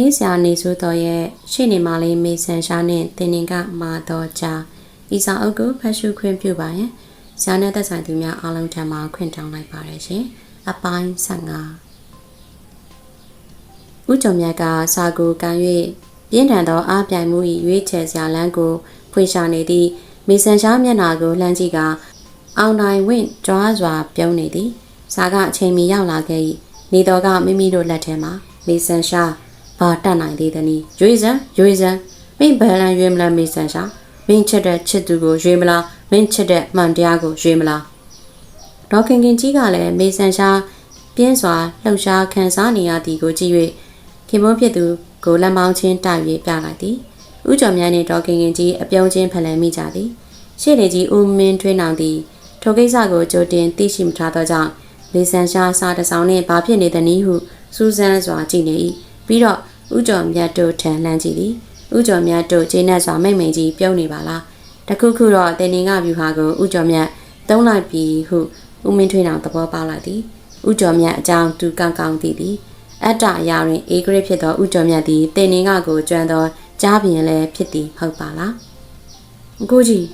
ရေးဆရာနေဆိုတော်ရဲ့ရှေ့နေမလေးမေဆန်ရှာနဲ့တင်တင်ကမာတော်ကြာဤစာအုပ်ကိုဖတ်ရှုခွင့်ပြုပါရန်ဆရာနဲ့သက်ဆိုင်သူများအားလုံးထံမှခွင့်တောင်းလိုက်ပါတယ်ရှင်အပိုင်း15ဦးကျော်မြတ်ကစာကိုကန်၍ပြင်းထန်သောအားပြိုင်မှု၏ရွေးချယ်စရာလမ်းကိုဖွင့်ရှာနေသည့်မေဆန်ရှာမျက်နာကိုလှမ်းကြည့်ကအောင်နိုင်ဝင့်ကြွားစွာပြုံးနေသည်စာကအချိန်မီရောက်လာခဲ့၏နေတော်ကမိမိတို့လက်ထဲမှာမေဆန်ရှာ ဘာတတ်နိုင်သေးသနည်းရွေစံရွေစံမင်းဘယ်လန်ရွေမလားမေဆန်ရှာမင်းချစ်တဲ့ချစ်သူကိုရွေမလားမင်းချစ်တဲ့မှန်တရားကိုရွေမလားဒေါခင်ခင်ကြီးကလည်းမေဆန်ရှာပြင်းစွာလှုပ်ရှားခံစားနေရသည်ကိုကြည့်၍ခင်မုန်းဖြစ်သူကိုလက်မောင်းချင်းတိုက်၍ပြလိုက်သည်ဥကျော်မြတ်နှင့်ဒေါခင်ခင်ကြီးအပြုံးချင်းဖလှယ်မိကြသည်ရှေ့နေကြီးဦးမင်းထွေးနောင်သည်ထိုကိစ္စကိုကြိုတင်သိရှိမထားသောကြောင့်မေဆန်ရှာစာတစောင်းနှင့်ဘာဖြစ်နေသနည်းဟုစူးစမ်းစွာကြည့်နေ၏ ပြီးတော့ဥကျော်မြတ်တို့ထံလှမ်းကြည့်သည်ဥကျော်မြတ်တို့ကျင်းနဲ့စွာမိတ်မိန်ကြီးပြုံးနေပါလားတခုခုတော့တင်နေကဗျူဟာကိုဥကျော်မြတ်သုံးလိုက်ပြီဟုဦးမင်းထွေးနောင်သဘောပေါက်လိုက်သည်ဥကျော်မြတ်အကြောင်းသူကောင်းကောင်းသိသည်အတ္တအရာတွင်အေဂရစ်ဖြစ်သောဥကျော်မြတ်သည်တင်နေကကိုကျွမ်းသောကြားပြင်လည်းဖြစ်သည်ဟုတ်ပါလားအကိုကြီး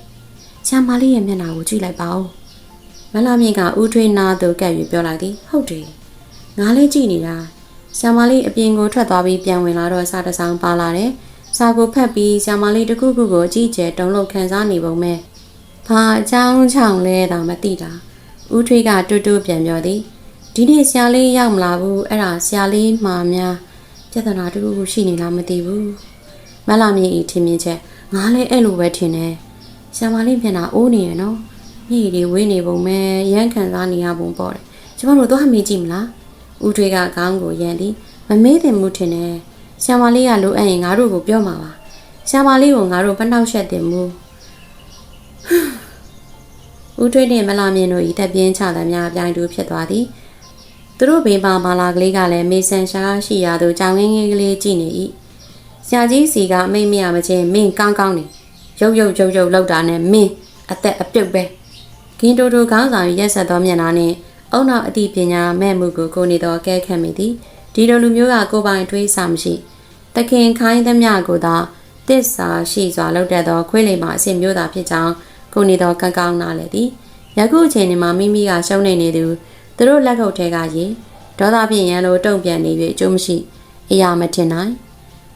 ဆရာမလေးရဲ့မျက်နှာကိုကြည့်လိုက်ပါဦးမလာမြင့်ကဥထွေးနာသူကပ်၍ပြောလိုက်သည်ဟုတ်တယ်ငါလည်းကြည့်နေတာ ဆရာမလေးအပြင်ကိုထွက်သွားပြီးပြန်ဝင်လာတော့စာတစောင်းပါလာတယ်စာကိုဖတ်ပြီးဆရာမလေးတစ်ခုခုကိုအကြည့်ကျဲတုံးလုံးခံစားနေပုံမဲ့ဘာအကြောင်းချောင်းလဲတော့မသိတာဦးထွေးကတူတူပြန်ပြောသည်ဒီနေ့ဆရာလေးရောက်မလာဘူးအဲ့ဒါဆရာလေးမှာများပြဿနာတစ်ခုခုရှိနေလားမသိဘူးမလာမြင့်ဤထင်မြင်ချက်ငါလည်းအဲ့လိုပဲထင်တယ်ဆရာမလေးမျက်နှာအိုးနေရနော်ညည်တွေဝင်းနေပုံမဲ့ရမ်းခံစားနေရပုံပေါ့တယ်ကျမတို့တော့မေးကြည့်မလား ဦးထွေးကခေါင်းကိုရန်သည်မမေးသင့်မှုထင်တယ်ဆရာမလေးကလိုအပ်ရင်ငါတို့ကိုပြောမှာပါဆရာမလေးကိုငါတို့ပနှောက်ရှက်တင်မှုဦးထွေးနှင့်မလာမြင်တို့ဤတက်ပြင်းချသမျှပြိုင်တူဖြစ်သွားသည်သူတို့ဘေးပါမာလာကလေးကလည်းမေဆန်ရှားရှိရာသို့ကြောင်ငင်းငယ်ကလေးကြည့်နေ၏ဆရာကြီးစီကမိတ်မရမချင်းမင်းကောင်းကောင်းနေရုပ်ရုပ်ရုပ်ရုပ်လောက်တာနဲ့မင်းအသက်အပြုတ်ပဲဂင်းတိုတိုခေါင်းဆောင်ရက်ဆက်သောမျက်နှာနှင့် အုံနောက်အတိပညာမဲ့မှုကိုကိုနေသောကဲခတ်မိသည်ဒီလိုလူမျိုးကကိုပိုင်တွေးဆမရှိတခင်ခိုင်းသမျှကိုသာတစ္ဆာရှိစွာလောက်တတ်သောခွေးလိမ်မှာအစဉ်မျိုးသာဖြစ်ကြောင်းကိုနေသောကကောင်းနာလေသည်ယခုအချိန်မှာမိမိကရှုံးနေနေသူသူတို့လက်ခုပ်ထဲကရေဒေါသဖြင့်ရန်လိုတုံ့ပြန်နေ၍အကျိုးမရှိအရာမထင်နိုင်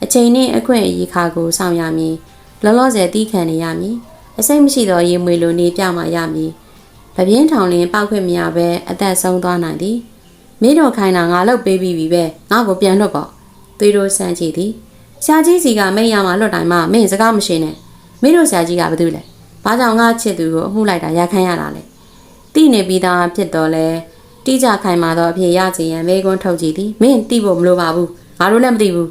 အချိန်နှင့်အခွင့်အရေးခါကိုစောင့်ရမည်လောလောဆယ်တီးခံနေရမည်အစိမ့်မရှိသောရေမွေလိုနေပြမှရမည် ပပြင်းထောင်လင်းပောက်ခွင့်မရဘဲအသက်ဆုံးသွားနိုင်သည်မင်းတို့ခိုင်းတာငါလောက်ပေးပြီးပြီပဲငါ့ကိုပြန်လွတ်ပေါ့သွေးတို့ဆန်းကြည့်သည်ဆရာကြီးစီကမိတ်ရမှာလွတ်တိုင်းမှမင်းစကားမရှိနဲ့မင်းတို့ဆရာကြီးကဘာလုပ်လဲဘာကြောင့်ငါချစ်သူကိုအမှုလိုက်တာရခိုင်းရတာလဲတိနေပြီးသားဖြစ်တော့လဲတိကျခိုင်မာတော့အဖြစ်ရချင်ရန်မေကွန်းထုတ်ကြည့်သည်မင်းတိဖို့မလိုပါဘူးငါတို့လည်းမသိဘူး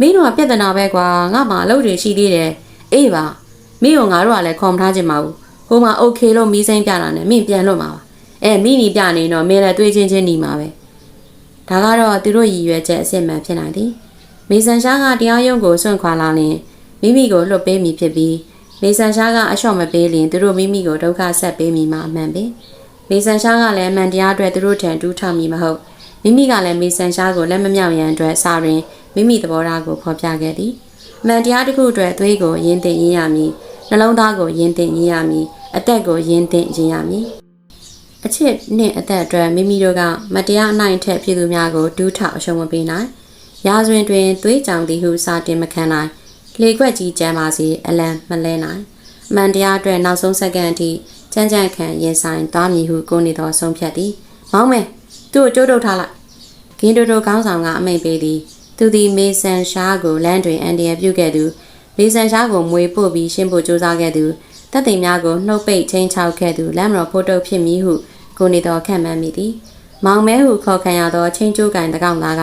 မင်းတို့ကပြဿနာပဲကွာငါမှအလုပ်တွေရှိသေးတယ်အေးပါမင်းတို့ငါတို့ကလည်းခေါ်မထားချင်ပါဘူး ဟိုမှာโอเคလို့မီးစိမ်းပြတာနဲ့မင်းပြန်လွတ်မှာပါအဲမိနီပြနေတော့မင်းလည်းတွေးချင်းချင်းနေမှာပဲဒါကတော့သူတို့ရည်ရွယ်ချက်အစစ်မှန်ဖြစ်နိုင်သည်မေဆန်ရှားကတရားရုံးကိုစွန့်ခွာလာရင်မိမိကိုလွတ်ပေးမိဖြစ်ပြီးမေဆန်ရှားကအလျှော့မပေးရင်သူတို့မိမိကိုဒုက္ခဆက်ပေးမိမှာအမှန်ပဲမေဆန်ရှားကလည်းအမှန်တရားအတွက်သူတို့ထံတူးထောင်မိမဟုတ်မိမိကလည်းမေဆန်ရှားကိုလက်မမြောက်ရန်အတွက်စာရင်မိမိသဘောထားကိုဖော်ပြခဲ့သည်မှန်တရားတစ်ခုအတွက်သွေးကိုရင်းသိရင်းရမည် နှလုံးသားကိုရင်းသိရင်းရမည်အသက်ကိုရင်းသိရင်းရမည်အချစ်နှင့်အသက်အတွက်မိမိတို့ကမတရားအနိုင်ထက်ပြည်သူများကိုဒူးထောက်အရှုံးမပေးနိုင်ရာဇဝင်တွင်သွေးကြောင်သည်ဟုစာတင်မခံနိုင်လေခွက်ကြီးကြမ်းပါစေအလံမလဲနိုင်အမှန်တရားအတွက်နောက်ဆုံးစက္ကန့်အထိကြမ်းကြမ်းခံရင်ဆိုင်သွားမည်ဟုကိုနေသောဆုံးဖြတ်သည်မောင်းမယ်သူ့ကိုကြိုးတုပ်ထားလိုက်ဂင်းတိုတိုကောင်းဆောင်ကအမိန်ပေးသည်သူသည်မေဆန်ရှားကိုလမ်းတွင်အန်ဒီယပြုခဲ့သူ မေဆန်ရှားကိုမွေပို့ပြီးရှင်းဖို့ကြိုးစားခဲ့သူတပ်သိမ်းများကိုနှုတ်ပိတ်ချင်းချောက်ခဲ့သူလမ်းမတော်ဖိုးတုပ်ဖြစ်မည်ဟုကိုနေတော်ခံမှန်းမိသည်မောင်မဲဟုခေါ်ခံရသောချင်းကျိုးကန်တကောင်သားက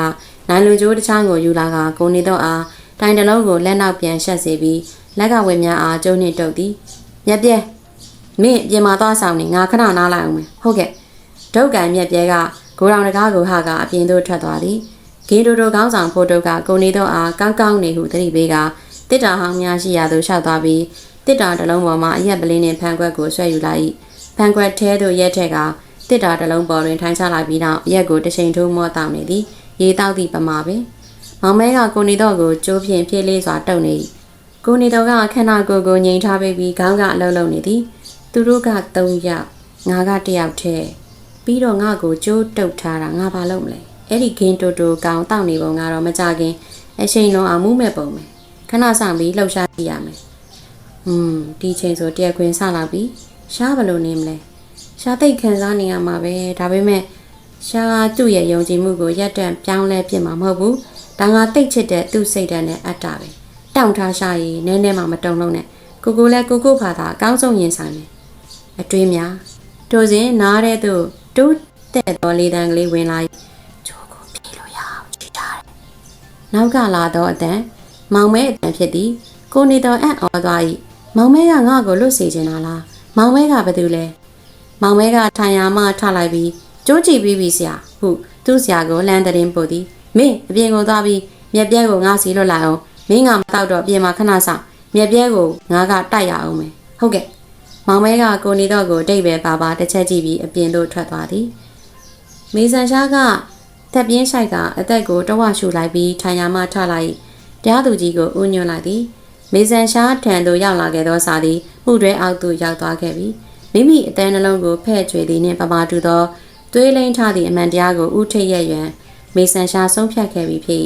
နိုင်လူကျိုးတစ်ချောင်းကိုယူလာကကိုနေတော်အားတိုင်တလုံးကိုလက်နောက်ပြန်ရှက်စေပြီးလက်ကဝေများအားကျုံနှင့်တုပ်သည်မြက်ပြဲမင်းပြင်မာသွားဆောင်နေငါခဏနားလိုက်အောင်မယ်ဟုတ်ကဲ့ဒုတ်ကန်မြက်ပြဲကဂိုရောင်တကားကိုဟာကအပြင်သို့ထွက်သွားသည်ဂင်းတိုတိုကောင်းဆောင်ဖိုတိုကကိုနေတော့အားကောင်းကောင်းနေဟုသတိပေးက တစ်တာဟောင်းများရှိရာသို့ရှောက်သွားပြီးတစ်တာတစ်လုံးပေါ်မှာအရက်ပလင်းနှင့်ဖန်ခွက်ကိုဆွဲယူလိုက်၏ဖန်ခွက်ထဲသို့ရက်ထက်ကတစ်တာတစ်လုံးပေါ်တွင်ထိုင်းချလိုက်ပြီးနောက်ရက်ကိုတချိန်ထိုးမော့တောင်းနေသည်ရေတောက်သည့်ပမာပင်မမောင်မဲကကိုနေတော့ကိုကျိုးဖြင့်ပြေးလေးစွာတုပ်နေ၏ကိုနေတော့ကခန္ဓာကိုယ်ကိုငြိမ်ထားပေးပြီးခေါင်းကအလုံးလုံးနေသည်သူတို့က3ယောက်ငါက1ယောက်ထဲပြီးတော့ငါ့ကိုကျိုးတုပ်ထားတာငါဘာလုပ်မလဲအဲ့ဒီဂင်းတိုတိုကောင်တောက်နေပုံကတော့မကြခင်အချိန်လုံးအောင်မှုမဲ့ပုံပဲ ခဏဆောင်ပြီးလှုပ်ရှားကြည့်ရမယ်อืมဒီချိန်ဆိုတရားခွင်ဆလာပြီရှားဘယ်လိုနေမလဲရှားသိတ်ခံစားနေရမှာပဲဒါပေမဲ့ရှားသူ့ရဲ့ယုံကြည်မှုကိုရက်တန့်ပြောင်းလဲပြစ်မှာမဟုတ်ဘူးဒါငါတိတ်ချစ်တဲ့သူ့စိတ်ဓာတ်နဲ့အတ္တပဲတောင့်ထားရှာရည်နည်းနည်းမှမတုံလုံးနဲ့ကိုကိုလည်းကိုကိုဖာသာအကောင်းဆုံးရင်ဆိုင်တယ်အတွင်းများတို့စဉ်နားတဲ့သူတိုးတဲ့တော်လေးတန်းကလေးဝင်လာချိုးကိုပြေးလို့ရအောင်ကြည့်ထားတယ်နောက်ကလာတော့အတန် မောင်မဲအတန်ဖြစ်သည်ကိုနေတော်အံ့ဩသွား၏မောင်မဲကငါ့ကိုလွတ်စေချင်တာလားမောင်မဲကဘာတူလဲမောင်မဲကထိုင်ရမှထလိုက်ပြီးကျိုးကြည့်ပြီးပြီဆရာဟုသူ့ဆရာကိုလမ်းတရင်ပို့သည်မင်းအပြင်ကိုသွားပြီးမြက်ပြဲကိုငါစီလွတ်လိုက်အောင်မင်းကမတော့တော့အပြင်မှာခဏဆောင်မြက်ပြဲကိုငါကတိုက်ရအောင်မယ်ဟုတ်ကဲ့မောင်မဲကကိုနေတော့ကိုတိတ်ပဲပါပါတစ်ချက်ကြည့်ပြီးအပြင်သို့ထွက်သွားသည်မေဆန်ရှားကတက်ပြင်းဆိုင်ကအသက်ကိုတဝရှူလိုက်ပြီးထိုင်ရမှထလိုက် တရားသူကြီးကိုဥညွှန်လိုက်သည်မေဆန်ရှားထံသို့ရောက်လာခဲ့သောစာသည်မှုတွဲအောက်သို့ရောက်သွားခဲ့ပြီးမိမိအသည်နှလုံးကိုဖဲ့ကျွေသည်နှင့်ပမာတူသောသွေးလိမ့်ထားသည့်အမှန်တရားကိုဥထိတ်ရက်ရန်မေဆန်ရှားဆုံးဖြတ်ခဲ့ပြီးဖြစ်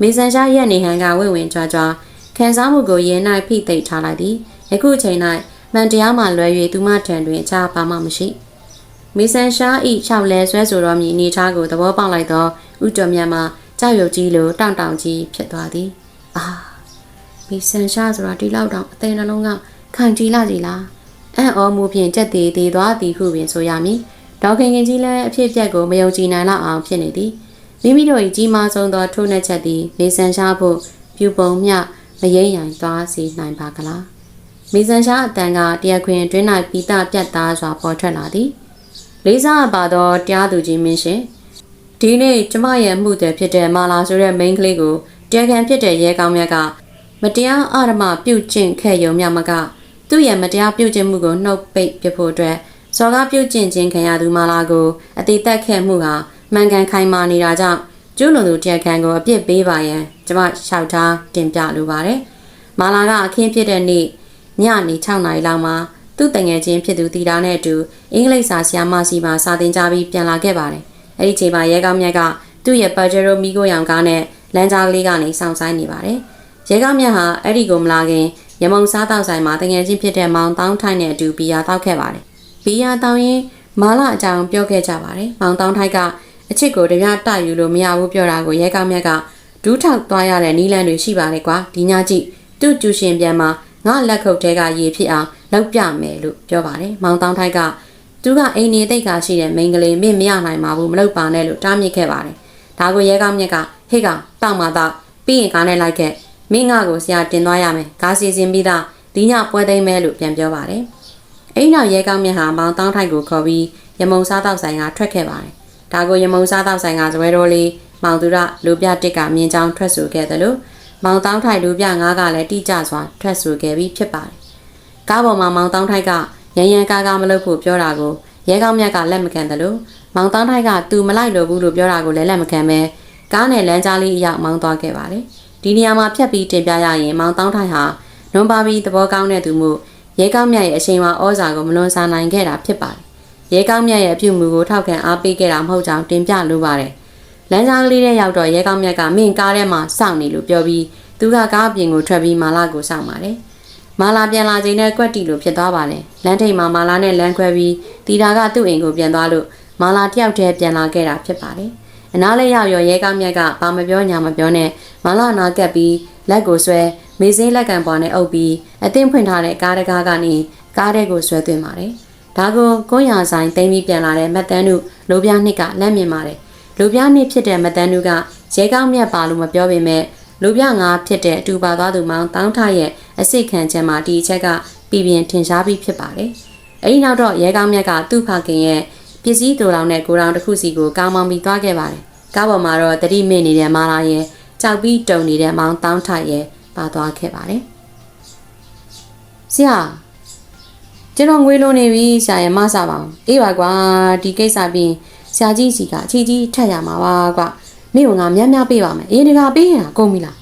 မေဆန်ရှားရက်နေဟန်ကဝိဝင်ကြွားကြွားခံစားမှုကိုရင်၌ဖိသိပ်ထားလိုက်သည်ယခုချိန်၌မှန်တရားမှလွယ်၍သူမထံတွင်အခြားဘာမှမရှိမေဆန်ရှား၏၆လဲဆွဲဆိုတော်မူအနေထားကိုသဘောပေါက်လိုက်သောဥတော်မြတ်မှကြောက်ရွံ့ကြီးလိုတောင့်တောင့်ကြီးဖြစ်သွားသည် အာမေဆန်ရှားဆိုတာဒီလောက်တောင်အသေးနှလုံးကခံကြည်လာကြည်လားအံ့ဩမှုဖြင့်ကြက်သေးသေးသွားသည်ဟုပင်ဆိုရမည်ဒေါခင်ခင်ကြီးလည်းအဖြစ်ပြက်ကိုမယုံကြည်နိုင်လောက်အောင်ဖြစ်နေသည်မိမိတို့၏ကြီးမားဆုံးသောထိုးနှက်ချက်သည်မေဆန်ရှားဖို့ပြူပုံမျှမရိမ့်ရိုင်သွားစေနိုင်ပါကလားမေဆန်ရှားအတန်ကတရားခွင်တွင်း၌ပိတပြတ်သားစွာပေါ်ထွက်လာသည်လေးစားပါသောတရားသူကြီးမင်းရှင်ဒီနေ့ကျမရဲ့မှုတွေဖြစ်တဲ့မာလာဆိုတဲ့ main ကလေးကို တရားခံဖြစ်တဲ့ရဲကောင်းမြတ်ကမတရားအဓမ္မပြုတ်ကျင့်ခဲ့ရုံမျှမကသူ့ရဲ့မတရားပြုတ်ကျင့်မှုကိုနှုတ်ပိတ်ပြဖို့အတွက်စော်ကားပြုတ်ကျင့်ခြင်းခံရသူမာလာကိုအတိတ်သက်ခဲ့မှုဟာမှန်ကန်ခိုင်မာနေတာကြောင့်ကျူးလွန်သူတရားခံကိုအပြစ်ပေးပါရန်ကျမလျှောက်ထားတင်ပြလိုပါတယ်။မာလာကအခင်းဖြစ်တဲ့နေ့ညနေ6နာရီလောက်မှာသူ့တငယ်ချင်းဖြစ်သူတီတာနဲ့အတူအင်္ဂလိပ်စာဆရာမစီမှာစာသင်ကြားပြီးပြန်လာခဲ့ပါတယ်။အဲဒီချိန်မှာရဲကောင်းမြတ်ကသူ့ရဲ့ပါဂျေရိုမီကိုရောင်ကားနဲ့ လမ်းကြားကလေးကနေစောင့်ဆိုင်းနေပါတယ်။ရဲကောင်းမြတ်ဟာအဲ့ဒီကိုမလာခင်ရမုံစားတောက်ဆိုင်မှာတငယ်ချင်းဖြစ်တဲ့မောင်တောင်းထိုင်းနဲ့အတူဘီယာတောက်ခဲ့ပါတယ်။ဘီယာတောင်းရင်မာလာအကြောင်းပြောခဲ့ကြပါတယ်။မောင်တောင်းထိုက်ကအချစ်ကိုတပြားတယူလို့မရဘူးပြောတာကိုရဲကောင်းမြတ်ကဒူးထောက်သွားရတဲ့နီးလန်းတွေရှိပါလေကွာဒီညကြည့်သူ့ကျူရှင်ပြန်မှာငါလက်ခုပ်ထဲကရေဖြစ်အောင်လောက်ပြမယ်လို့ပြောပါတယ်မောင်တောင်းထိုက်ကသူကအိမ်နေတိတ်ကရှိတဲ့မိန်းကလေးမင်းမရနိုင်ပါဘူးမလုပ်ပါနဲ့လို့တားမြစ်ခဲ့ပါတယ်ဒါကိုရဲကောင်းမြတ်က ဟေ့ကတောက်မှတော့ပြီးရင်ကားနဲ့လိုက်ခဲ့မင်းငါကိုဆရာတင်သွားရမယ်ကားစီစဉ်ပြီးသားဒီညပွဲသိမ်းမဲလို့ပြန်ပြောပါတယ်အဲ့နောက်ရဲကောင်းမြတ်ဟာမောင်တောင်းထိုက်ကိုခေါ်ပြီးရမုံစားတောက်ဆိုင်ကထွက်ခဲ့ပါတယ်ဒါကိုရမုံစားတောက်ဆိုင်ကဇွဲတော်လေးမောင်သူရလူပြတစ်ကမြင်းချောင်းထွက်ဆိုခဲ့တယ်လို့မောင်တောင်းထိုက်လူပြငါးကလည်းတိကျစွာထွက်ဆိုခဲ့ပြီးဖြစ်ပါတယ်။ကားပေါ်မှာမောင်တောင်းထိုက်ကရန်ရန်ကားကားမလုပ်ဖို့ပြောတာကိုရဲကောင်းမြတ်ကလက်မခံတယ်လို့မောင်တောင်းထိုက်ကသူမလိုက်လို့ဘူးလို့ပြောတာကိုလည်းလက်မခံပဲ ကားနဲ့လမ်းကြားလေးအရောက်မောင်းသွားခဲ့ပါတယ်။ဒီနေရာမှာဖြတ်ပြီးတင်ပြရရင်မောင်တောင်းထိုက်ဟာနွန်ပါပြီးသဘောကောင်းတဲ့သူမို့ရဲကောင်းမြတ်ရဲ့အချိန်မှာဩဇာကိုမလွန်ဆန်နိုင်ခဲ့တာဖြစ်ပါတယ်။ရဲကောင်းမြတ်ရဲ့အပြုအမူကိုထောက်ခံအားပေးခဲ့တာမဟုတ်ကြောင်းတင်ပြလိုပါတယ်။လမ်းကြားကလေးထဲရောက်တော့ရဲကောင်းမြတ်ကမင်းကားထဲမှာစောင့်နေလို့ပြောပြီးသူကကားအပြင်ကိုထွက်ပြီးမာလာကိုစောင့်ပါတယ်။မာလာပြန်လာချိန်နဲ့ကွက်တီလိုဖြစ်သွားပါတယ်။လမ်းထိပ်မှာမာလာနဲ့လမ်းခွဲပြီးတီတာကသူ့အိမ်ကိုပြန်သွားလို့မာလာတယောက်တည်းပြန်လာခဲ့တာဖြစ်ပါတယ်။ အနားလေးရောက်ရောရဲကောင်းမြတ်ကဘာမပြောညာမပြောနဲ့မာလာနာကပ်ပြီးလက်ကိုဆွဲမေစင်းလက်ကံပေါ်နဲ့အုပ်ပြီးအသင်းဖွင့်ထားတဲ့ကားတကားကနေကားတဲ့ကိုဆွဲသွင်းပါတယ်။ဒါကိုကုန်းရဆိုင်သိမ်းပြီးပြန်လာတဲ့မတ်တန်းတို့လိုပြားနှစ်ကလက်မြင်ပါတယ်။လိုပြားနှစ်ဖြစ်တဲ့မတ်တန်းတို့ကရဲကောင်းမြတ်ပါလို့မပြောပေမဲ့လူပြငါဖြစ်တဲ့အတူပါသွားသူမောင်တောင်းထရဲ့အစိတ်ခံချက်မှာဒီအချက်ကပြည်ပြင်းထင်ရှားပြီးဖြစ်ပါတယ်။အဲဒီနောက်တော့ရဲကောင်းမြတ်ကသူ့ဖခင်ရဲ့ ပစ္စည်းတူလောင်တဲ့ကိုရောင်တစ်ခုစီကိုကောင်းမောင်းပြီးသွားခဲ့ပါတယ်။ကားပေါ်မှာတော့တတိမင်းနေတဲ့မာလာရဲ့ကြောက်ပြီးတုံနေတဲ့မောင်တောင်းထရဲ့ပါသွားခဲ့ပါတယ်။ဆရာကျွန်တော်ငွေလုံးနေပြီဆရာရဲ့မဆပါအောင်အေးပါကွာဒီကိစ္စပြီးဆရာကြီးစီကအချီကြီးထက်ရမှာပါကွာမင်းကငါများများပေးပါမယ်အေးဒီကပေးရင်ကုန်ပြီလား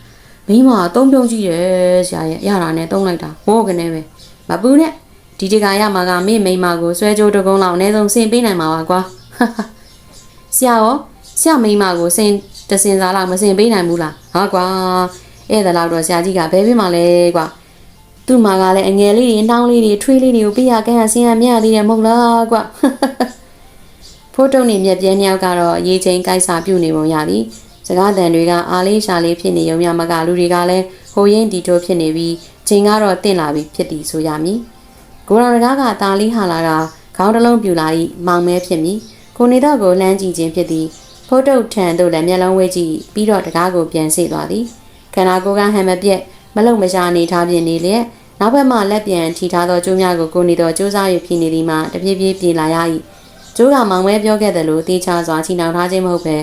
မိမကသုံးပြုံးကြည့်တယ်ဆရာရဲ့ရတာနဲ့သုံးလိုက်တာမိုးကနေပဲမပူနဲ့ ဒီဒီကရမှာကမင်းမိမကိုဆွဲကြိုးတကုံးလောက်အနည်းဆုံးစင်ပေးနိုင်မှာပါကွာဆရာရောဆရာမိမကိုစင်တစင်စားလောက်မစင်ပေးနိုင်ဘူးလားဟာကွာအဲ့ဒါလောက်တော့ဆရာကြီးကဘယ်ပြမလဲကွာသူ့မှာကလည်းအငယ်လေးတွေနှောင်းလေးတွေထွေးလေးတွေကိုပေးရကန်းရဆင်းရမြရသေးတယ်မဟုတ်လားကွာဖိုးတုံနေမြက်ပြဲနှစ်ယောက်ကတော့ရေချင်းကိုက်စာပြုတ်နေပုံရသည်စကားတန်တွေကအားလေးရှာလေးဖြစ်နေရုံမျှမကလူတွေကလည်းဟိုရင်ဒီတိုးဖြစ်နေပြီးချိန်ကတော့တင့်လာပြီးဖြစ်သည်ဆိုရမည် ကိုရောင်တကားကตาလေးဟာလာတာခေါင်းတစ်လုံးပြူလာ၏မောင်မဲဖြစ်မည်ကိုနေတော့ကိုလှမ်းကြည့်ခြင်းဖြစ်သည်ဖိုးတုတ်ထန်တို့လည်းမျက်လုံးဝဲကြည့်ပြီးတော့တကားကိုပြန်ဆေ့သွားသည်ခန္ဓာကိုယ်ကဟန်မပြက်မလုံမရှာနေထားပြင်နေလျက်နောက်ဘက်မှလက်ပြန်ထိထားသောကျိုးများကိုကိုနေတော့စူးစမ်း၍ဖြစ်နေသည်မှတပြေးပြေးပြေးလာရ၏ကျိုးကမောင်မဲပြောခဲ့တယ်လို့တေချာစွာချီနှောင်ထားခြင်းမဟုတ်ပဲ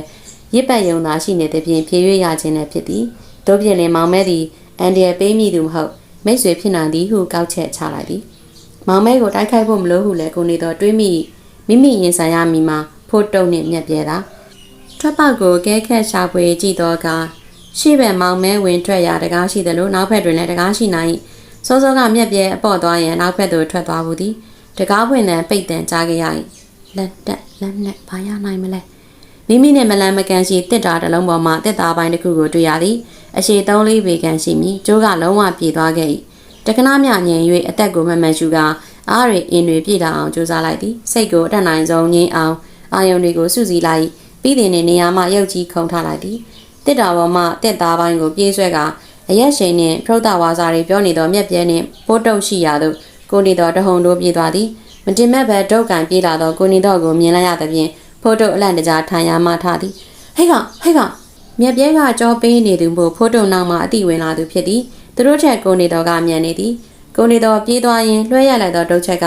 ရစ်ပတ်ယုံသာရှိနေသည်ဖြင့်ဖြည့်၍ရခြင်းလည်းဖြစ်သည်တို့ပြင်လင်မောင်မဲသည်အန်ဒီယပေးမိသူမဟုတ်မိတ်ဆွေဖြစ်နိုင်သည်ဟုကောက်ချက်ချလိုက်သည် မောင်မဲကိုတိုက်ခိုက်ဖို့မလိုဟုလည်းကိုနေတော့တွေးမိမိမိရင်ဆိုင်ရမိမှာဖို့တုံနှင့်မြက်ပြဲတာထွက်ပေါက်ကိုကဲခက်ရှာဖွေကြည့်တော့ကရှေ့ဘက်မောင်မဲဝင်ထွက်ရာတကားရှိတယ်လို့နောက်ဘက်တွင်လည်းတကားရှိနိုင်စောစောကမြက်ပြဲအပေါ့သွားရင်နောက်ဘက်သို့ထွက်သွားဘူးသည်တကားဖွင့်တဲ့ပိတ်တန်ကြားခဲ့ရ၏လက်တက်လက်နဲ့ဘာရနိုင်မလဲမိမိနဲ့မလန်မကန်ရှိတစ်တာတစ်လုံးပေါ်မှာတစ်တာပိုင်းတစ်ခုကိုတွေ့ရသည်အရှိသုံးလေးပေကန်ရှိမည်ကျိုးကလုံးဝပြေသွားခဲ့၏ တက္ကနာမြငြိမ်၍အသက်ကိုမမှန်ရှူကအားရအင်းတွေပြေလာအောင်ကြိုးစားလိုက်သည်စိတ်ကိုအတတ်နိုင်ဆုံးငြိမ်အောင်အာယုံတွေကိုစုစည်းလိုက်ပြီးတဲ့နေရာမှရုပ်ကြီးခုံထားလိုက်သည်တစ်တာပေါ်မှတစ်သားပိုင်းကိုပြေးဆွဲကအရက်ရှိန်နှင့်ဖရုတ်တဝါစာတွေပြောနေသောမျက်ပြဲနှင့်ပိုးတုပ်ရှိရာသို့ကိုနေတော်တဟုန်တို့ပြေးသွားသည်မတင်မဲ့ဘဲဒုတ်ကန်ပြေးလာသောကိုနေတော်ကိုမြင်လိုက်ရသဖြင့်ဖိုးတုပ်အလန့်တကြားထိုင်ရမှထားသည်ဟဲ့ကဟဲ့ကမြက်ပြဲကကြောပေးနေသူမို့ဖိုးတုပ်နောက်မှအတိဝင်လာသူဖြစ်သည် သူတို့ထက်ကိုနေတော်ကမြန်နေသည်ကိုနေတော်ပြေးသွားရင်လွှဲရလိုက်သောဒုတ်ချက်က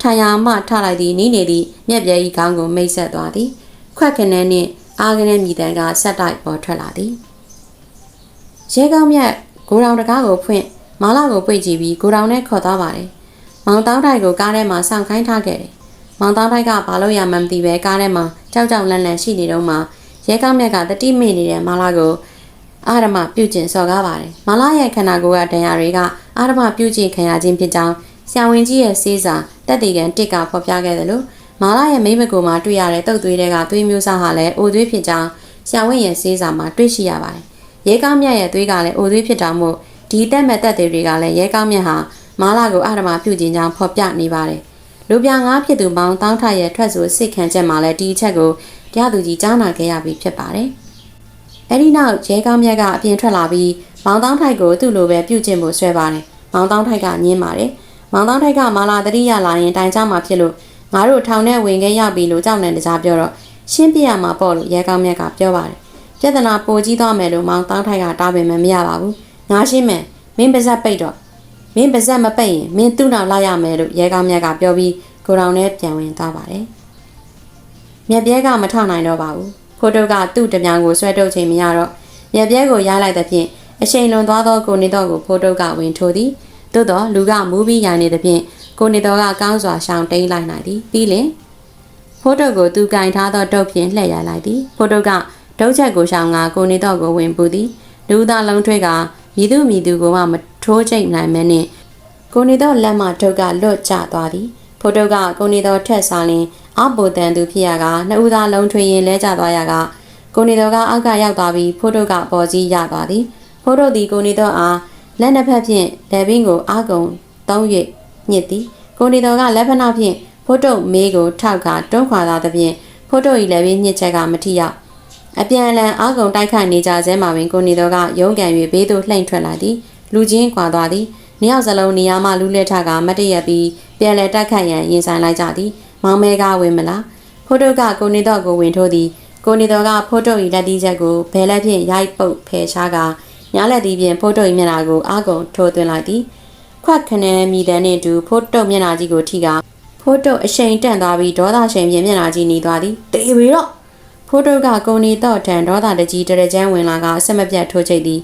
ထိုင်ရမှထလိုက်သည်နီးနေသည့်မြက်ပြဲဤခေါင်းကိုမိတ်ဆက်သွားသည်ခွက်ခနဲနှင့်အာကနဲမြည်တန်ကဆက်တိုက်ပေါ်ထွက်လာသည်ရဲကောင်းမြတ်ဂိုရောင်တကားကိုဖွင့်မာလာကိုပွေ့ကြည့်ပြီးဂိုရောင်နဲ့ခေါ်သွားပါတယ်။မောင်တောင်းတိုက်ကိုကားထဲမှာစောင့်ခိုင်းထားခဲ့တယ်။မောင်တောင်းတိုက်ကဘာလို့ရမှန်းမသိပဲကားထဲမှာကြောက်ကြောက်လန့်လန့်ရှိနေတော့မှရဲကောင်းမြတ်ကတတိမိနေတဲ့မာလာကို အာရမပြုတ်ကျင်စော်ကားပါတယ်။မာလာရဲ့ခန္ဓာကိုယ်ကဒဏ်ရာတွေကအာရမပြုတ်ကျင်ခံရခြင်းဖြစ်ကြောင်းဆရာဝန်ကြီးရဲ့စေးစာတက်တေကန်တစ်ကဖော်ပြခဲ့တယ်လို့မာလာရဲ့မိမကိုမှာတွေ့ရတဲ့တုတ်သွေးတွေကသွေးမျိုးစားဟာလည်းအိုသွေးဖြစ်ကြောင်းဆရာဝန်ရဲ့စေးစာမှာတွေ့ရှိရပါတယ်။ရဲကောင်းမြတ်ရဲ့သွေးကလည်းအိုသွေးဖြစ်တာမို့ဒီတက်မဲ့တက်တွေကလည်းရဲကောင်းမြတ်ဟာမာလာကိုအာရမပြုတ်ကျင်ကြောင်းဖော်ပြနေပါတယ်။လူပြငါးဖြစ်သူပေါင်းတောင်းထရဲ့ထွက်ဆိုစစ်ခံချက်မှာလည်းဒီအချက်ကိုတရားသူကြီးကြားနာခဲ့ရပြီဖြစ်ပါတယ်။ အဲဒီနောက်ရဲကောင်းမြတ်ကအပြင်ထွက်လာပြီးမောင်တောင်းထိုက်ကိုသူ့လိုပဲပြုတ်ကျင်ဖို့ဆွဲပါတယ်။မောင်တောင်းထိုက်ကညင်းပါတယ်။မောင်တောင်းထိုက်ကမာလာတတိယလာရင်တိုင်ကြမှာဖြစ်လို့ငါတို့ထောင်ထဲဝင်ခဲ့ရောက်ပြီလို့ကြောက်နေတကြားပြောတော့ရှင်းပြရမှာပေါ့လို့ရဲကောင်းမြတ်ကပြောပါတယ်။ပြဿနာပိုကြီးသွားမယ်လို့မောင်တောင်းထိုက်ကတားပင်မမရပါဘူး။ငါရှင်းမယ်မင်းပါဇက်ပိတ်တော့မင်းပါဇက်မပိတ်ရင်မင်းသူ့နောက်လိုက်ရမယ်လို့ရဲကောင်းမြတ်ကပြောပြီးကိုရောင်နဲ့ပြန်ဝင်သွားပါတယ်။မြက်ပြဲကမထနိုင်တော့ပါဘူး။ ဖိုးတုတ်ကသူ့တပြောင်ကိုဆွဲထုတ်ချိန်မရတော့မြက်ပြဲကိုရလိုက်တဲ့ဖြင့်အချိန်လွန်သွားသောကိုနေတော့ကိုဖိုးတုတ်ကဝင်ထိုးသည်။သို့တော့လူကမူးပြီးရိုင်နေတဲ့ဖြင့်ကိုနေတော့ကကောင်းစွာရှောင်တိန်လိုက်နိုင်သည်။ပြီးလင်ဖိုးတုတ်ကိုသူကင်ထားသောတုတ်ဖြင့်လှည့်ရလိုက်သည်။ဖိုးတုတ်ကဒုတ်ချက်ကိုရှောင်ကကိုနေတော့ကိုဝင်ပူသည်။လူသားလုံးထွေးကမြည်သူမြည်သူကိုမှမထိုးချိတ်နိုင်မဲနှင့်ကိုနေတော့လက်မှထုတ်ကလွတ်ကျသွားသည် ဖိုးတုတ်ကကိုနေတော့ထက်စားလင်အပိုတန်သူဖြစ်ရကနှစ်ဦးသားလုံးထွေရင်လဲကျသွားရကကိုနေတော့ကအောက်ကရောက်သွားပြီးဖိုးတုတ်ကပေါ်ကြီးရသွားသည်ဖိုးတုတ်သည်ကိုနေတော့အားလက်နှစ်ဖက်ဖြင့်လက်ဘင်းကိုအာကုံသုံး၍ညှစ်သည်ကိုနေတော့ကလက်ဖက်နောက်ဖြင့်ဖိုးတုတ်မေးကိုထောက်ကတွန်းခွာသာသဖြင့်ဖိုးတုတ်၏လက်ဘင်းညှစ်ချက်ကမထိရောက်အပြန်အလှန်အာကုံတိုက်ခိုက်နေကြဆဲမှာပင်ကိုနေတော့ကရုံးကန်၍ဘေးသို့လှိမ့်ထွက်လာသည်လူချင်းကွာသွားသည် နှစ်ယောက်စလုံးနေရာမှလူလက်ထကမတ်တရက်ပြီးပြန်လဲတိုက်ခိုက်ရန်ရင်ဆိုင်လိုက်ကြသည်မောင်မဲကဝင်မလားဖိုးတုတ်ကကိုနေတော့ကိုဝင်ထိုးသည်ကိုနေတော့ကဖိုးတုတ်၏လက်တီးချက်ကိုဘယ်လက်ဖြင့်ရိုက်ပုတ်ဖယ်ရှားကညားလက်တီးဖြင့်ဖိုးတုတ်၏မျက်နှာကိုအာကုံထိုးသွင်းလိုက်သည်ခွက်ခနဲမိတဲ့နှင့်တူဖိုးတုတ်မျက်နှာကြီးကိုထိကဖိုးတုတ်အရှိန်တန့်သွားပြီးဒေါသရှိန်ဖြင့်မျက်နှာကြီးหนีသွားသည်တေးပြီတော့ဖိုးတုတ်ကကိုနေတော့ထံဒေါသတကြီးတရကြမ်းဝင်လာကအဆက်မပြတ်ထိုးချိတ်သည်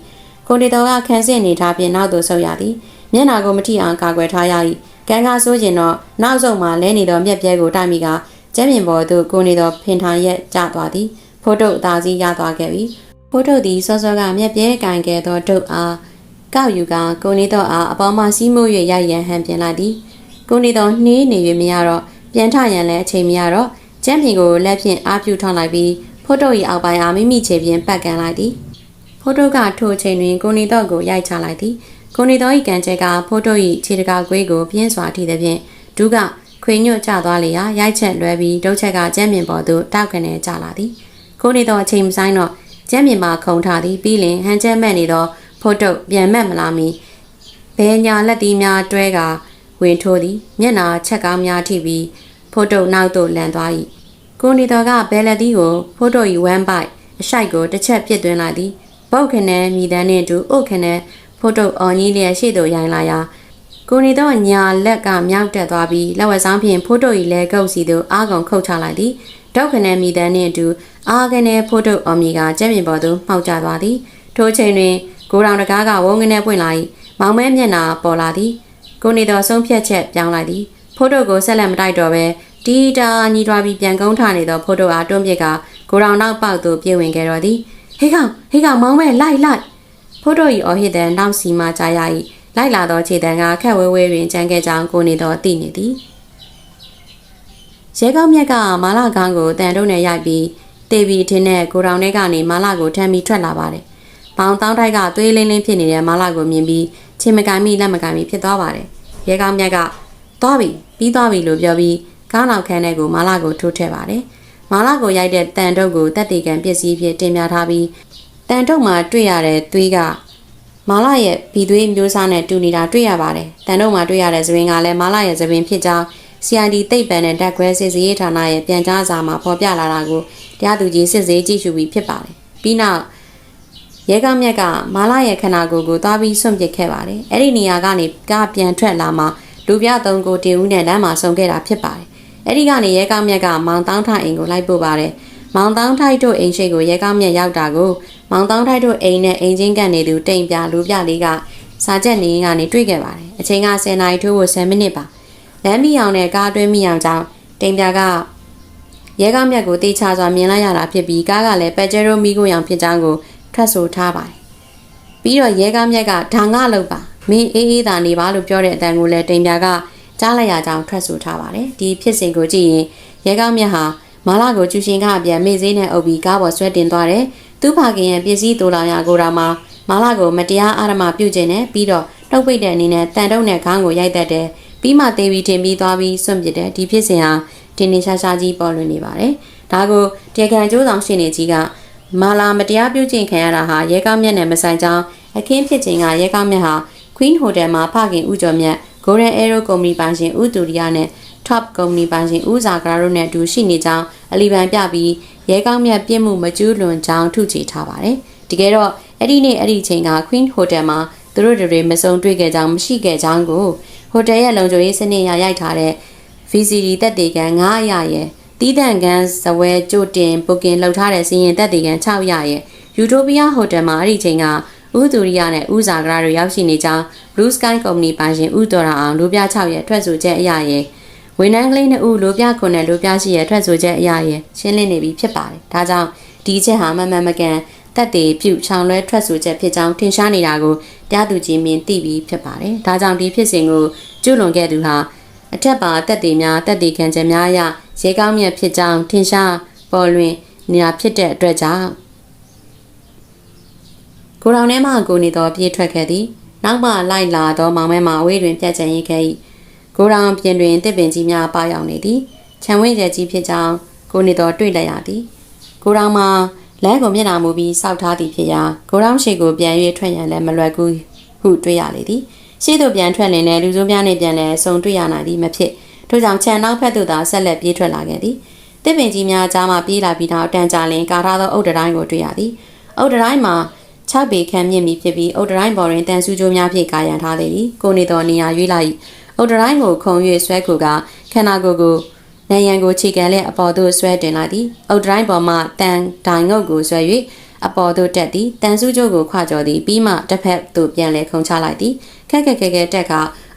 ကိုနေတော်ကခန်းစင်နေထားပြင်နောက်သို့ဆုပ်ရသည် မျက်နာကိုမထိအောင်ကာကွယ်ထားရ၏ကံကားဆိုးကျင်တော့နောက်ဆုံးမှလဲနေတော်မျက်ပြဲကိုတိုက်မိကကျမ်းမြင်ပေါ်သို့ကိုနေတော်ဖင်ထိုင်ရက်ကျသွားသည်ဖိုးတုတ်အသာစီးရသွားခဲ့ပြီဖိုးတုတ်သည်စောစောကမျက်ပြဲကင်ခဲ့သောတုတ်အားကောက်ယူကကိုနေတော့အားအပေါ်မှစီးမိုး၍ရိုက်ရန်ဟန်ပြင်လိုက်သည်ကိုနေတော့နှေးနေ၍မရတော့ပြန်ထရန်လည်းအချိန်မရတော့ကျမ်းပြင်ကိုလက်ဖြင့်အားပြုထောင်းလိုက်ပြီးဖိုးတုတ်၏အောက်ပိုင်းအားမိမိခြေဖြင့်ပတ်ကန်လိုက်သည်ဖိုးတုတ်ကထိုအချိန်တွင်ကိုနေတော့ကိုရိုက်ချလိုက်သည် ကိုနေတော့၏ကံကျက်ကဖိုးတုတ်၏ခြေတကာကွေးကိုပြင်းစွာထိသည်ဖြင့်ဒုကခွေညွတ်ကျသွားလေရာရိုက်ချက်လွဲပြီးဒုတ်ချက်ကကျမ်းပြင်ပေါ်သို့တောက်ကနေကျလာသည်ကိုနေတော့အချိန်မဆိုင်တော့ကျမ်းပြင်မှာခုံထားသည်ပြီးလင်ဟန်ချက်မဲ့နေသောဖိုးတုတ်ပြန်မက်မလာမီဘဲညာလက်သီးများတွဲကဝင်ထိုးသည်မျက်နာချက်ကောင်းများထိပြီးဖိုးတုတ်နောက်သို့လန်သွား၏ကိုနေတော်ကဘဲလက်သီးကိုဖိုးတုတ်၏ဝမ်းပိုက်အရှိုက်ကိုတစ်ချက်ပြစ်သွင်းလိုက်သည်ပုတ်ခနဲမိတန်းနှင့်အတူအုတ်ခနဲ ဖိုးတုတ်အော်ကြီးလျက်ရှေ့သို့ရိုင်းလာရာကိုနေတော့ညာလက်ကမြောက်တက်သွားပြီးလက်ဝက်ဆောင်ဖြင့်ဖိုးတုတ်၏လဲကုပ်စီသို့အာကုန်ခုတ်ချလိုက်သည်တောက်ခနဲမိတန်းနှင့်အတူအာကနေဖိုးတုတ်အော်မီကကျက်မြင်ပေါ်သို့မှောက်ကျသွားသည်ထိုအချိန်တွင်ကိုရောင်တကားကဝုန်းကနေပွင့်လာ၏မောင်မဲမျက်နာပေါ်လာသည်ကိုနေတော်ဆုံးဖြတ်ချက်ပြောင်းလိုက်သည်ဖိုးတုတ်ကိုဆက်လက်မတိုက်တော့ဘဲတီတာညီထွားပြီးပြန်ကုန်းထနေသောဖိုးတုတ်အားတွန်းပစ်ကကိုရောင်နောက်ပေါက်သို့ပြေးဝင်ခဲ့တော်သည်ဟေးကောင်ဟေးကောင်မောင်မဲလိုက်လိုက် ဖိုးတုတ်၏အော်ဟစ်တဲ့နောက်စီမှကြားရ၏လိုက်လာသောခြေတံကခက်ဝဲဝဲတွင်ကြံခဲ့ကြောင်းကိုနေတော်သိနေသည်ရဲကောင်းမြက်ကမာလာကောင်းကိုတန်တုံနဲ့ရိုက်ပြီးတေဘီထင်းနဲ့ကိုရောင်ထဲကနေမာလာကိုထမ်းပြီးထွက်လာပါတယ်။ဘောင်တောင်းတိုက်ကသွေးလင်းလင်းဖြစ်နေတဲ့မာလာကိုမြင်ပြီးချင်းမကင်မိလက်မကင်မိဖြစ်သွားပါတယ်။ရဲကောင်းမြက်ကသွားပြီပြီးသွားပြီလို့ပြောပြီးကားနောက်ခန်းထဲကိုမာလာကိုထိုးထည့်ပါတယ်။မာလာကိုရိုက်တဲ့တန်တုတ်ကိုတက်တေကန်ပစ္စည်းဖြစ်တင်ပြထားပြီး တန်တုတ်မှာတွေ့ရတဲ့သွေးကမာလာရဲ့ဘီသွေးမျိုးစားနဲ့တူနေတာတွေ့ရပါတယ်။တန်တုတ်မှာတွေ့ရတဲ့သပင်ကလည်းမာလာရဲ့သပင်ဖြစ်ကြောင်း CID တိတ်ပံနဲ့ဓာတ်ခွဲစစ်စေးဌာနရဲ့ပြန်ကြားစာမှာဖော်ပြလာတာကိုတရားသူကြီးစစ်ဆေးကြည့်ရှုပြီးဖြစ်ပါတယ်။ပြီးနောက်ရဲကောင်းမြက်ကမာလာရဲ့ခန္ဓာကိုယ်ကိုသွားပြီးဆွန့်ပစ်ခဲ့ပါတယ်။အဲ့ဒီနေရာကနေကပြန်ထွက်လာမှလူပြသုံးကိုတင်ဦးနဲ့လမ်းမှာဆုံခဲ့တာဖြစ်ပါတယ်။အဲ့ဒီကနေရဲကောင်းမြက်ကမောင်တောင်းထိုင်အိမ်ကိုလိုက်ပို့ပါတယ်။ မောင်တောင်းထိုက်တို့အိမ်ရှိကိုရဲကောင်းမြက်ရောက်တာကိုမောင်တောင်းထိုက်တို့အိမ်နဲ့အိမ်ချင်းကန်နေသူတိမ်ပြလူပြလေးကစာချက်နေကနေတွေ့ခဲ့ပါတယ်။အချိန်က10နာရီထိုးဖို့10မိနစ်ပါ။လမ်းမီအောင်နဲ့ကားတွင်းမီအောင်ကြောင့်တိမ်ပြကရဲကောင်းမြက်ကိုတေချာစွာမြင်လိုက်ရတာဖြစ်ပြီးကားကလည်းပက်ဂျေရိုမီကိုရောင်ဖြစ်ကြောင်းကိုထွက်ဆိုထားပါတယ်။ပြီးတော့ရဲကောင်းမြက်ကဒါငါလောက်ပါမင်းအေးအေးသာနေပါလို့ပြောတဲ့အတန်ကိုလည်းတိမ်ပြကကြားလိုက်ရကြောင်းထွက်ဆိုထားပါတယ်။ဒီဖြစ်စဉ်ကိုကြည့်ရင်ရဲကောင်းမြက်ဟာ မာလာကိုကျူရှင်ကအပြန်မေ့စေးနဲ့အုပ်ပြီးကားပေါ်ဆွဲတင်သွားတယ်။သူ့ဖခင်ရဲ့ပစ္စည်းတူလောင်ရာကိုရာမှာမာလာကိုမတရားအာရမပြုတ်ကျင်တယ်ပြီးတော့နှုတ်ပိတ်တဲ့အနေနဲ့တန်တုံနဲ့ခေါင်းကိုရိုက်တတ်တယ်။ပြီးမှတေးပြီးတင်ပြီးသွားပြီးစွန့်ပစ်တယ်ဒီဖြစ်စဉ်ဟာတင်းနေရှားရှားကြီးပေါ်လွင်နေပါတယ်။ဒါကိုတေခံကျိုးဆောင်ရှင်နေကြီးကမာလာမတရားပြုတ်ကျင်ခံရတာဟာရဲကောင်းမြတ်နဲ့မဆိုင်ကြောင်းအခင်းဖြစ်ချိန်ကရဲကောင်းမြတ်ဟာ Queen Hotel မှာဖခင်ဦးကျော်မြတ် Golden Arrow Company ပိုင်ရှင်ဦးတူရီယာနဲ့ Top Company ပိုင်ရှင်ဦးဇာကရာတို့နဲ့အတူရှိနေကြောင်းအလီပန်ပြပြီးရဲကောင်းမြတ်ပြစ်မှုမကျူးလွန်ကြောင်းထုချေထားပါတယ်။တကယ်တော့အဲ့ဒီနေ့အဲ့ဒီချိန်က Queen Hotel မှာသူတို့တွေမစုံတွေ့ခဲ့ကြောင်းမရှိခဲ့ကြောင်းကိုဟိုတယ်ရဲ့လုံခြုံရေးစနစ်အရရိုက်ထားတဲ့ VCD တက်တေကန်900ရဲ့တီးတန့်ကန်ဇပွဲကြိုတင်ဘုတ်ကင်လှုပ်ထားတဲ့စီရင်တက်တေကန်600ရဲ့ယူတိုပီးယားဟိုတယ်မှာအဲ့ဒီချိန်ကဦးသူရိယနဲ့ဦးဇာကရာတို့ရောက်ရှိနေကြောင်း Blue Sky Company ပိုင်ရှင်ဦးတော်ရအောင်လူပြ6ရဲ့ထွက်ဆိုချက်အရရဲ့ ဝန်ထမ်းကလေးနှစ်ဦးလိုပြခွန်နဲ့လိုပြရှိရဲ့ထွက်ဆိုချက်အရရဲ့ရှင်းလင်းနေပြီဖြစ်ပါတယ်။ဒါကြောင့်ဒီချက်ဟာမမှန်မကန်တက်တေပြုတ်ချောင်လွဲထွက်ဆိုချက်ဖြစ်ကြောင်းထင်ရှားနေတာကိုတရားသူကြီးမြင်သိပြီးဖြစ်ပါတယ်။ဒါကြောင့်ဒီဖြစ်စဉ်ကိုကျူးလွန်ခဲ့သူဟာအထက်ပါတက်တေများတက်တေခံချက်များအရရေကောင်းမြတ်ဖြစ်ကြောင်းထင်ရှားပေါ်လွင်နေတာဖြစ်တဲ့အတွက်ကြောင့်ကိုရောင်ထဲမှကိုနေတော်ပြေးထွက်ခဲ့သည်နောက်မှလိုက်လာသောမောင်မဲမှအဝေးတွင်ပြတ်ချန်ရိခဲ့၏ ကိုရောင်ပြင်တွင်တစ်ပင်ကြီးများပေါရောက်နေသည်ခြံဝင်းကျကြီးဖြစ်ကြောင်းကိုနေတော်တွေ့လိုက်ရသည်ကိုရောင်မှာလမ်းကိုမျက်နှာမူပြီးစောက်ထားသည်ဖြစ်ရာကိုရောင်ရှိကိုပြန်၍ထွက်ရန်လည်းမလွယ်ကူဟုတွေ့ရလေသည်ရှေ့သို့ပြန်ထွက်လင်လည်းလူစုံများနှင့်ပြန်လည်းစုံတွေ့ရနိုင်သည်မဖြစ်ထို့ကြောင့်ခြံနောက်ဖက်သို့သာဆက်လက်ပြေးထွက်လာခဲ့သည်တစ်ပင်ကြီးများကြားမှပြေးလာပြီးနောက်တန်ကြလင်ကာထားသောအုတ်တတိုင်းကိုတွေ့ရသည်အုတ်တတိုင်းမှာ6ပေခန့်မြင့်မီဖြစ်ပြီးအုတ်တတိုင်းပေါ်တွင်တန်ဆူကြိုးများဖြင့်ကာရန်ထားလေသည်ကိုနေတော်နေရာရွေးလိုက် အုတ်တတိုင်းကိုခုံ၍ဆွဲခုကခန္ဓာကိုယ်ကိုနယံကိုခြေကန်လက်အပေါ်သို့ဆွဲတင်လိုက်သည်အုတ်တတိုင်းပေါ်မှတန်တိုင်ငုတ်ကိုဆွဲ၍အပေါ်သို့တက်သည်တန်ဆူကြိုးကိုခွကြော်သည်ပြီးမှတစ်ဖက်သို့ပြန်လဲခုံချလိုက်သည်ခက်ခက်ခဲခဲတက်က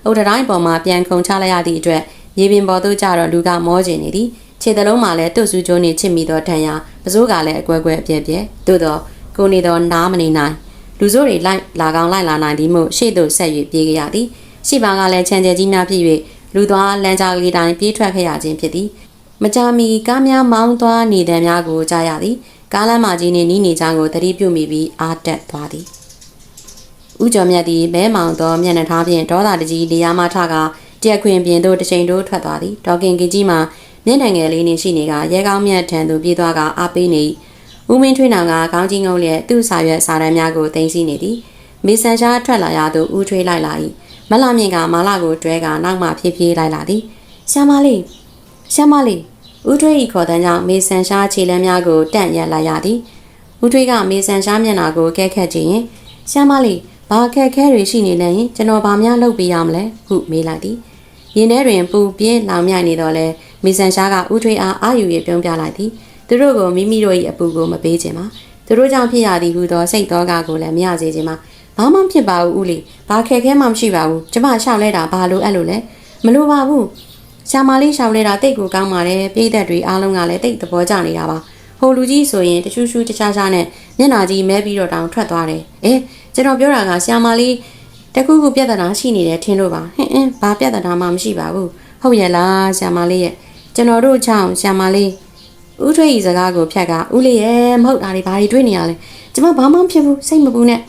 အုတ်တတိုင်းပေါ်မှပြန်ခုံချလိုက်ရသည့်အတွက်ရေပြင်ပေါ်သို့ကျတော့လူကမောကျင်နေသည်ခြေသလုံးမှာလည်းတွတ်စုကျိုးနေချစ်မိသောဒဏ်ရာပစိုးကလည်းအကွဲကွဲအပြဲပြဲသို့တော့ကိုနေသောနားမနေနိုင်လူစိုးတွေလိုက်လာကောင်းလိုက်လာနိုင်သည်မို့ရှေ့သို့ဆက်၍ပြေးကြရသည် ရှိပါကလည်းချန်ကျဲကြီးများဖြစ်၍လူသွားလမ်းကြားကလေးတိုင်းပြေးထွက်ခဲ့ရခြင်းဖြစ်သည်မကြာမီကားများမောင်းသွားနေတဲ့များကိုကြားရသည်ကားလမ်းမကြီးနှင့်နီးနေကြောင်းကိုသတိပြုမိပြီးအားတက်သွားသည်ဥကျော်မြတ်သည်မဲမောင်သောမျက်နှာထားဖြင့်ဒေါသတကြီးလျာမထကတရက်ခွင်ပြင်သို့တစ်ချိန်တိုးထွက်သွားသည်ဒေါကင်ကကြီးမှာမျက်နှာငယ်လေးနှင့်ရှိနေကရဲကောင်းမြတ်ထံသို့ပြေးသွားကအားပေးနေ၏ဦးမင်းထွေးနောင်ကခေါင်းကြီးငုံလျက်သူ့စာရွက်စာတမ်းများကိုတင်စီနေသည်မေဆန်ရှားထွက်လာရသို့ဦးထွေးလိုက်လာ၏ မလမြင့်ကမာလာကိုတွဲကနောက်မှဖြည်းဖြည်းလိုက်လာသည်ရှာမလေးရှာမလေးဦးထွေး၏ခေါ်တန်းကြောင့်မေဆန်ရှားခြေလမ်းများကိုတန့်ရက်လိုက်ရသည်ဦးထွေးကမေဆန်ရှားမျက်နှာကိုကဲခတ်ကြည့်ရင်ရှာမလေးဘာအခက်အခဲတွေရှိနေလဲရင်ကျွန်တော်ဗာများလုပ်ပေးရမလဲဟုမေးလိုက်သည်ရင်းထဲတွင်ပူပြင်းလောင်မြိုက်နေတော့လဲမီဆန်ရှားကဥထွေးအားအာယူ၍ပြုံးပြလိုက်သည်သူတို့ကိုမိမိတို့၏အပူကိုမပေးခြင်းပါသူတို့ကြောင့်ဖြစ်ရသည်ဟုသောစိတ်သောကကိုလည်းမရစေခြင်းပါ ဘာမှဖြစ်ပါဘူးဦးလေးဘာခက်ခဲမှမရှိပါဘူးကျမရှောက်လဲတာဘာလို့အဲ့လိုလဲမလိုပါဘူးရှာမလေးရှောက်လဲတာတိတ်ကိုကောင်းပါတယ်ပြည်သက်တွေအားလုံးကလည်းတိတ်သဘောကျနေတာပါဟိုလူကြီးဆိုရင်တချူးချူးတခြားခြားနဲ့မျက်နှာကြီးမဲပြီးတော့တောင်ထွက်သွားတယ်အဲကျွန်တော်ပြောတာကရှာမလေးတခုခုပြဿနာရှိနေတယ်ထင်လို့ပါဟင်းအင်းဘာပြဿနာမှမရှိပါဘူးဟုတ်ရဲ့လားရှာမလေးရဲ့ကျွန်တော်တို့ချောင်းရှာမလေးဦးထွေးဤစကားကိုဖြတ်ကဦးလေးရဲ့မဟုတ်တာတွေဘာတွေတွေးနေရလဲကျမဘာမှမဖြစ်ဘူးစိတ်မပူနဲ့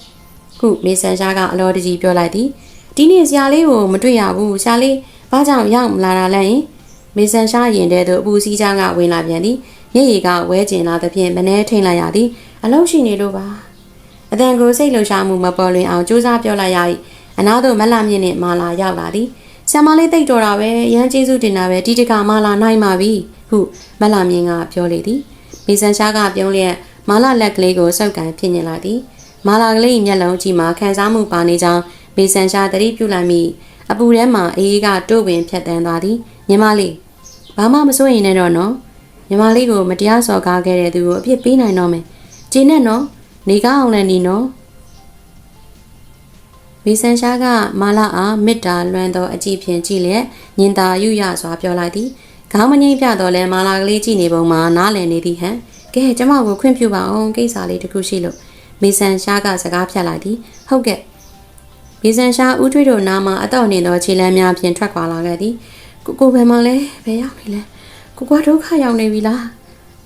ခုမေဆန်ရှားကအလောတကြီးပြောလိုက်သည်ဒီနေ့ဆရာလေးကိုမတွေ့ရဘူးဆရာလေးဘာကြောင့်ရောက်မလာတာလဲယင်မေဆန်ရှားရင်တဲ့သူအပူစီးချောင်းကဝင်လာပြန်သည်မျက်ရည်ကဝဲကျင်လာသဖြင့်မနှဲထိန်လိုက်ရသည်အလုံးရှိနေလို့ပါအတန်ကိုစိတ်လှုပ်ရှားမှုမပေါ်လွင်အောင်ကြိုးစားပြောလိုက်ရ၏အနာတို့မလှမြင့်နဲ့မာလာရောက်လာသည်ဆရာမလေးတိတ်တော်တာပဲရမ်းကျေးဇူးတင်တာပဲဒီတခါမာလာနိုင်ပါပြီဟုမလှမြင့်ကပြောလေသည်မေဆန်ရှားကပြုံးလျက်မာလာလက်ကလေးကိုစောက်ကန်ဖြစ်ညင်လာသည် မာလာကလေးမျက်လုံးကြီးမှာခံစားမှုပါနေကြောင်းမေဆန်ရှားတတိပြုလိုက်မိအပူထဲမှာအေးကတိုးပင်ဖြတ်တန်းသွားသည်ညီမလေးဘာမှမစိုးရင်လည်းတော့နော်ညီမလေးကိုမတရားစော်ကားခဲ့တဲ့သူကိုအပြစ်ပေးနိုင်တော့မယ်ဂျင်းနဲ့နော်နေကောင်းအောင်လည်းနေနော်မီဆန်ရှားကမာလာအားမေတ္တာလွှမ်းသောအကြည့်ဖြင့်ကြည့်လျက်ညင်သာယူရစွာပြောလိုက်သည်ခေါင်းမငိမ့်ပြတော့လဲမာလာကလေးကြည့်နေပုံမှာနားလည်နေသည်ဟန်ကဲကျမကိုခွင့်ပြုပါအောင်ကိစ္စလေးတစ်ခုရှိလို့ မီဆန်ရှားကစကားဖြတ်လိုက်သည်ဟုတ်ကဲ့မီဆန်ရှားဦးထွေးတို့နားမှာအတော့နေသောခြေလမ်းများဖြင့်ထွက်ခွာလာခဲ့သည်ကိုကိုဘယ်မှာလဲဘယ်ရောက်နေလဲကိုကွာဒုက္ခရောက်နေပြီလား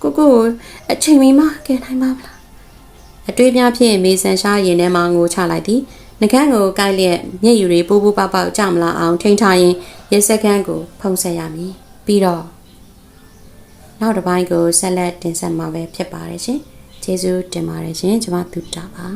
ကိုကိုကိုအချိန်မီမှကယ်နိုင်ပါမလားအတွေးများဖြင့်မေဆန်ရှားရင်ထဲမှာငိုချလိုက်သည်နှကန်းကိုကိုက်လျက်မျက်ရည်တွေပူပူပေါက်ပေါက်ကြမလာအောင်ထိန်းထားရင်ရဲစက်ခန်းကိုဖုံးဆက်ရမည်ပြီးတော့နောက်တစ်ပိုင်းကိုဆက်လက်တင်ဆက်မှာပဲဖြစ်ပါတယ်ရှင် ကျေးဇူးတင်ပါတယ်ရှင်ကျွန်မသူတာပါ